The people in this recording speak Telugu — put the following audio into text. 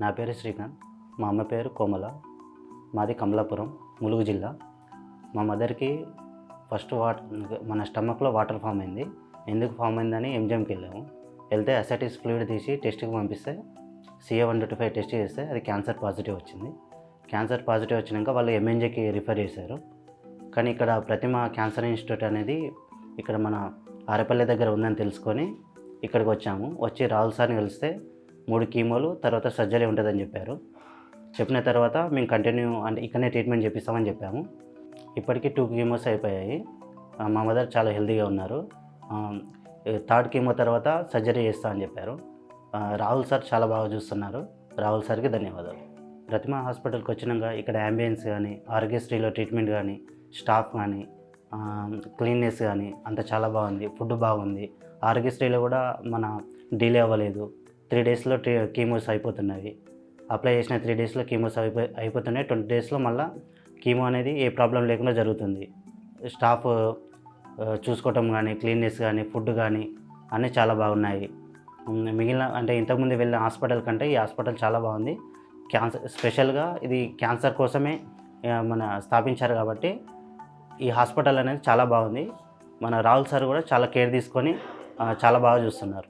నా పేరు శ్రీకాంత్. మా అమ్మ పేరు కోమల. మాది కమలాపురం ములుగు జిల్లా. మా మదర్కి ఫస్ట్ వాటర్ మన స్టమక్లో వాటర్ ఫామ్ అయింది. ఎందుకు ఫామ్ అయిందని ఎంజిఎంకి వెళ్ళాము. వెళ్తే అసైటిస్ ఫ్లూయిడ్ తీసి టెస్ట్కి పంపిస్తే CA one twenty five test చేస్తే అది క్యాన్సర్ పాజిటివ్ వచ్చింది. క్యాన్సర్ పాజిటివ్ వచ్చినాక వాళ్ళు ఎంఎన్జేకి రిఫర్ చేశారు. కానీ ఇక్కడ ప్రతిమ క్యాన్సర్ ఇన్స్టిట్యూట్ అనేది ఇక్కడ మన ఆరేపల్లి దగ్గర ఉందని తెలుసుకొని ఇక్కడికి వచ్చాము. వచ్చి రాహుల్ సార్ని కలిస్తే మూడు కీమోలు తర్వాత సర్జరీ ఉంటుందని చెప్పారు. చెప్పిన తర్వాత మేము కంటిన్యూ అంటే ఇక్కడనే ట్రీట్మెంట్ చేపిస్తామని చెప్పాము. ఇప్పటికీ టూ కీమోస్ అయిపోయాయి. మా మదర్ చాలా హెల్తీగా ఉన్నారు. థర్డ్ కీమో తర్వాత సర్జరీ చేస్తా అని చెప్పారు. రాహుల్ సార్ చాలా బాగా చూస్తున్నారు. రాహుల్ సార్కి ధన్యవాదాలు. ప్రతిమ హాస్పిటల్కి వచ్చినాక ఇక్కడ అంబియన్స్ కానీ ఆరోగ్యశ్రీలో ట్రీట్మెంట్ కానీ స్టాఫ్ కానీ క్లీన్నెస్ కానీ అంత చాలా బాగుంది. ఫుడ్ బాగుంది. ఆరోగ్యశ్రీలో కూడా మన డిలే అవ్వలేదు. త్రీ డేస్లో ట్రీ కీమోస్ అయిపోతున్నాయి అప్లై చేసిన త్రీ డేస్లో కీమోస్ అయిపో అయిపోతున్నాయి. ట్వంటీ డేస్లో మళ్ళీ కీమో అనేది ఏ ప్రాబ్లం లేకుండా జరుగుతుంది. స్టాఫ్ చూసుకోవటం కానీ క్లీన్నెస్ కానీ ఫుడ్ కానీ అన్నీ చాలా బాగున్నాయి. మిగిలిన అంటే ఇంతకుముందు వెళ్ళిన హాస్పిటల్ కంటే ఈ హాస్పిటల్ చాలా బాగుంది. క్యాన్సర్ స్పెషల్గా ఇది క్యాన్సర్ కోసమే మన స్థాపించారు కాబట్టి ఈ హాస్పిటల్ అనేది చాలా బాగుంది. మన రాహుల్ సార్ కూడా చాలా కేర్ తీసుకొని చాలా బాగా చూస్తున్నారు.